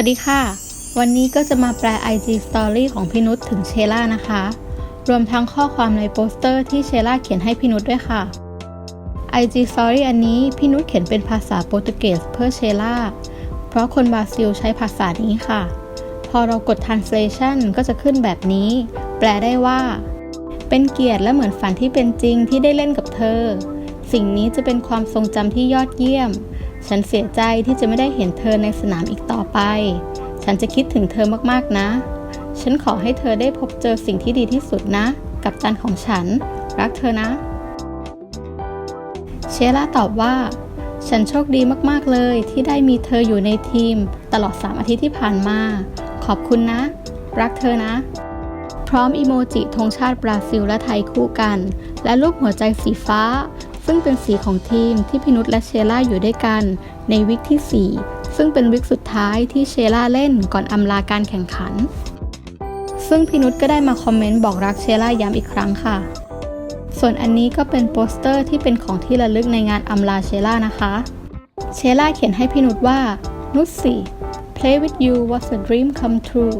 วัสดีค่ะ วันนี้ก็จะมาแปล IG Story ของพี่นุชถึงเชล่านะคะ รวมทั้งข้อความในโปสเตอร์ที่เชล่าเขียนให้พี่นุชด้วยค่ะ IG Story อันนี้พี่นุชเขียนเป็นภาษาโปรตุเกสเพื่อเชล่า เพราะคนบราซิลใช้ภาษานี้ค่ะ พอเรากด translation ก็จะขึ้นแบบนี้ แปลได้ว่า เป็นเกียรติและเหมือนฝันที่เป็นจริงที่ได้เล่นกับเธอ สิ่งนี้จะเป็นความทรงจำที่ยอดเยี่ยม ฉันเสียใจที่จะไม่ได้เห็นเธอในสนามอีกต่อไป ฉันจะคิดถึงเธอมากๆนะ ฉันขอให้เธอได้พบเจอสิ่งที่ดีที่สุดนะ กับตันของฉัน รักเธอนะ เชล่าตอบว่า ฉันโชคดีมากๆเลยที่ได้มีเธออยู่ในทีม ตลอด 3 อาทิตย์ที่ผ่านมา ขอบคุณนะ รักเธอนะ พร้อมอีโมจิธงชาติบราซิลและไทยคู่กัน และรูปหัวใจสีฟ้า ซึ่งเป็นสีของทีมที่พินุษและเชล่าอยู่ด้วยกัน ในวิกที่ 4 ซึ่งเป็นวิกสุดท้ายที่เชล่าเล่นก่อนอำลาการแข่งขัน ซึ่งพินุษก็ได้มาคอมเมนต์บอกรักเชล่าย้ำอีกครั้งค่ะ ส่วนอันนี้ก็เป็นโปสเตอร์ที่เป็นของที่ระลึกในงานอำลาเชล่านะคะ เชล่าเขียนให้พินุษว่า นุชสิ play with you was a dream come true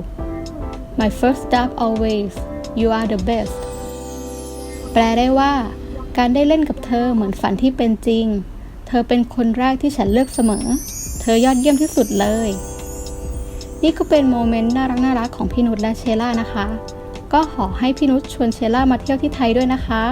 my first stop always you are the best แปลได้ว่า การได้เล่นกับเธอเหมือนฝันที่เป็นจริง เธอเป็นคนแรกที่ฉันเลือกเสมอ เธอยอดเยี่ยมที่สุดเลย นี่ก็เป็นโมเมนต์น่ารักน่ารักๆของพี่นุชและเชล่านะคะ ก็ขอให้พี่นุชชวนเชล่ามาเที่ยวที่ไทยด้วยนะคะ